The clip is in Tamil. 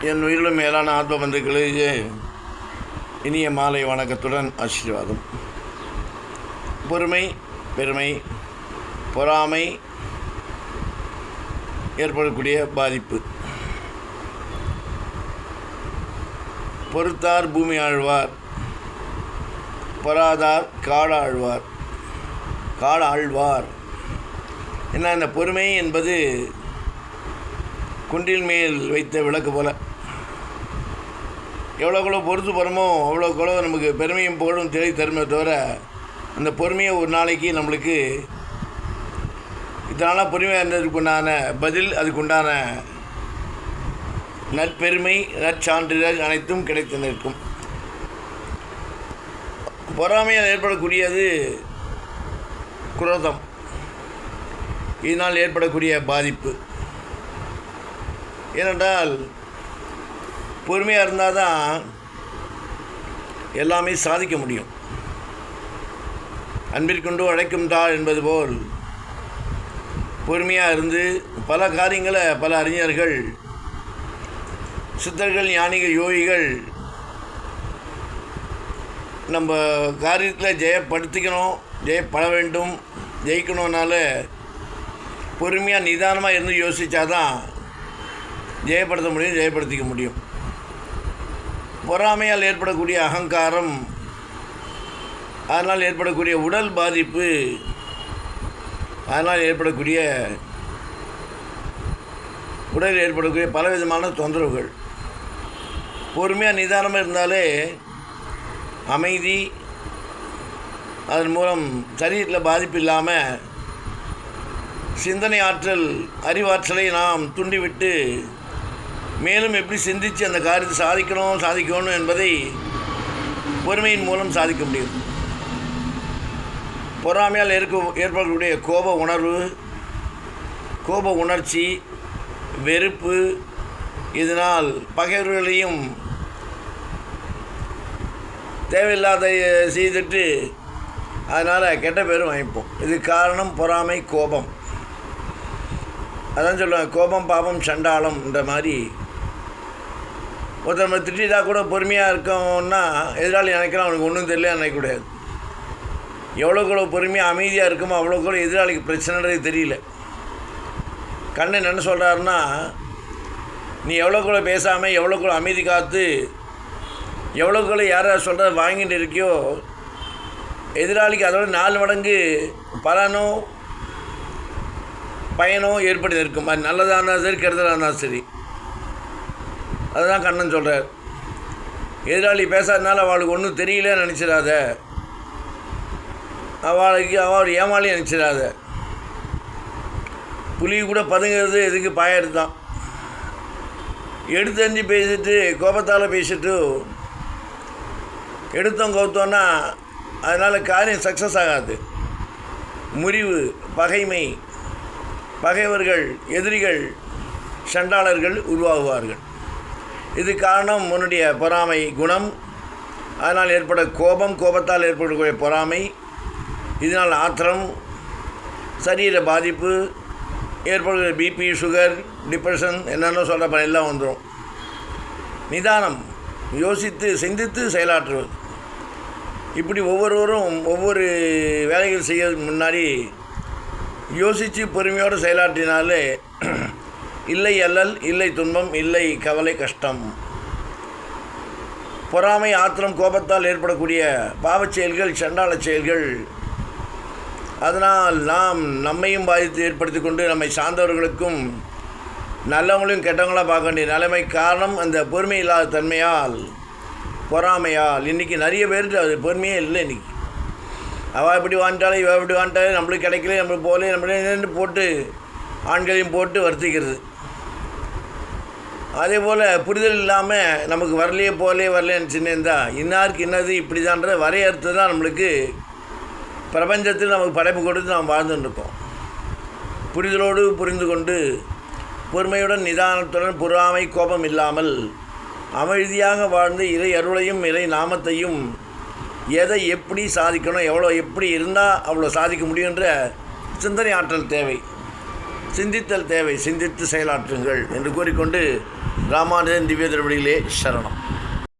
என் உயிரிலும் மேலான ஆத்ம பந்துக்களுக்கு இனிய மாலை வணக்கத்துடன் ஆசீர்வாதம். பொறுமை பெருமை பொறாமை ஏற்படக்கூடிய பாதிப்பு. பொறுத்தார் பூமி ஆழ்வார். பொறாதார் காடாழ்வார் காடாழ்வார் என்ன இந்த பொறுமை என்பது குன்றின் மேல் வைத்த விளக்கு போல எவ்வளோக்குள்ள பொறுத்து போகிறோமோ அவ்வளோக்குள்ள நமக்கு பெருமையும் புகழும் தெளி தருமே தவிர அந்த பொறுமையை ஒரு நாளைக்கு நம்மளுக்கு இதனால் பொறுமையாக இருந்ததுக்குண்டான பதில் அதுக்குண்டான நற்பெருமை நற்சான்றிதழ் அனைத்தும் கிடைத்து நிற்கும் பொறாமையால் ஏற்படக்கூடியது குரோதம். இதனால் ஏற்படக்கூடிய பாதிப்பு. ஏனென்றால் பொறுமையாக இருந்தால் தான் எல்லாமே சாதிக்க முடியும். அன்பிற்கொண்டு அழைக்கும் தாள் என்பது போல் பொறுமையாக இருந்து பல காரியங்களை பல அறிஞர்கள் சித்தர்கள் ஞானிகள் யோகிகள் நம்ம காரியத்தில் ஜெயப்படுத்திக்கணும் ஜெயப்பட வேண்டும் ஜெயிக்கணும்னால பொறுமையாக நிதானமாக இருந்து யோசித்தாதான் ஜெயப்படுத்த முடியும் ஜெயப்படுத்திக்க முடியும். பொறாமையால் ஏற்படக்கூடிய அகங்காரம் அதனால் ஏற்படக்கூடிய உடல் பாதிப்பு அதனால் ஏற்படக்கூடிய உடலில் ஏற்படக்கூடிய பலவிதமான தொந்தரவுகள். பொறுமையாக நிதானமாக இருந்தாலே அமைதி அதன் மூலம் சரீரத்தில் பாதிப்பு இல்லாமல் சிந்தனை ஆற்றல் அறிவாற்றலை நாம் துண்டிவிட்டு மேலும் எப்படி சிந்தித்து அந்த காரியத்தை சாதிக்கணும் சாதிக்கணும் என்பதை பொறுமையின் மூலம் சாதிக்க முடியும். பொறாமையால் ஏற்க ஏற்படக்கூடிய கோப உணர்வு கோப உணர்ச்சி வெறுப்பு இதனால் பகைவர்களையும் தேவையில்லாத செய்துட்டு அதனால் கெட்ட பேரும் வாங்கிப்போம். இது காரணம் பொறாமை கோபம். அதான் சொல்லுவேன் கோபம் பாபம் சண்டாளம்ன்ற மாதிரி ஒருத்தர் நம்ம திட்டா கூட பொறுமையாக இருக்கோம்னா எதிராளி நினைக்கிறான் அவனுக்கு ஒன்றும் தெரியல நினைக்கக்கூடாது எவ்வளோக்கு எவ்வளோ பொறுமையாக அமைதியாக இருக்குமோ அவ்வளோக்கு எவ்வளோ எதிராளிக்கு பிரச்சனைன்றது தெரியல. கண்ணன் என்ன சொல்கிறாருன்னா நீ எவ்வளோக்குள்ள பேசாமல் எவ்வளோக்குள்ள அமைதி காத்து எவ்வளோக்குள்ள யாராவது சொல்கிறத வாங்கிட்டு இருக்கியோ எதிராளிக்கு அதோட நாலு மடங்கு பலனோ பயனோ ஏற்படுத்தி இருக்கும் அது நல்லதாக இருந்தாலும் சரி கெடுதலாக இருந்தாலும் சரி. அதுதான் கண்ணன் சொல்கிறார் எதிராளி பேசாதனால அவளுக்கு ஒன்றும் தெரியலன்னு நினச்சிடாத. அவளுக்கு அவள் ஏமாளி நினச்சிடாத. புலி கூட பதுங்கிறது எதுக்கு? பாயறது தான் எடுத்தறிஞ்சு பேசிட்டு கோபத்தால் பேசிட்டு எடுத்தோம் கவுத்தோன்னா அதனால் காரியம் சக்ஸஸ் ஆகாது. முறிவு பகைமை பகைவர்கள் எதிரிகள் சண்டாளர்கள் உருவாகுவார்கள். இது காரணம் உன்னுடைய பொறாமை குணம். அதனால் ஏற்பட கோபம் கோபத்தால் ஏற்படக்கூடிய பொறாமை. இதனால் ஆத்திரம் சரீர பாதிப்பு ஏற்படுகிற பிபி சுகர் டிப்ரெஷன் என்னென்ன சொல்கிற எல்லாம் வந்துடும் நிதானம் யோசித்து சிந்தித்து செயலாற்றுவது. இப்படி ஒவ்வொருவரும் ஒவ்வொரு வேலைகள் செய்ய முன்னாடி யோசித்து பொறுமையோடு செயலாற்றினாலே இல்லை அல்லல் இல்லை துன்பம் இல்லை கவலை கஷ்டம். பொறாமை ஆத்திரம் கோபத்தால் ஏற்படக்கூடிய பாவச் செயல்கள் சண்டாள செயல்கள். அதனால் நாம் நம்மையும் பாதித்து ஏற்படுத்தி கொண்டு நம்மை சார்ந்தவர்களுக்கும் நல்லவங்களையும் கெட்டவங்களாக பார்க்க வேண்டிய நிலைமை காரணம் அந்த பொறுமை இல்லாத தன்மையால் பொறாமையால். இன்றைக்கி நிறைய பேருக்கு அது பொறுமையே இல்லை இன்றைக்கி அவள் இப்படி வாண்டாலே இவள் இப்படி வாங்கிட்டாலும் நம்மளுக்கு கிடைக்கல நம்மளுக்கு போகல நம்மளே போட்டு ஆண்களையும் போட்டு வருத்திக்கிறது. அதே போல் புரிதல் இல்லாமல் நமக்கு வரலையே போகலையே வரலேன்னு சின்ன இன்னாருக்கு இன்னது இப்படி தான்ற வரையறுத்து தான் நம்மளுக்கு பிரபஞ்சத்தில் நமக்கு படைப்பு கொடுத்து நாம் வாழ்ந்துட்டுருக்கோம். புரிதலோடு புரிந்து கொண்டு பொறுமையுடன் நிதானத்துடன் பொறாமை கோபம் இல்லாமல் அமைதியாக வாழ்ந்து இறை அருளையும் இறை நாமத்தையும் எதை எப்படி சாதிக்கணும் எவ்வளோ எப்படி இருந்தால் அவ்வளோ சாதிக்க முடியுன்ற சிந்தனை ஆற்றல் தேவை. சிந்தித்தல் தேவை. சிந்தித்து செயலாற்றுங்கள் என்று கூறிக்கொண்டு ராமானுஜன் திவ்ய திருவடிகளே சரணம்.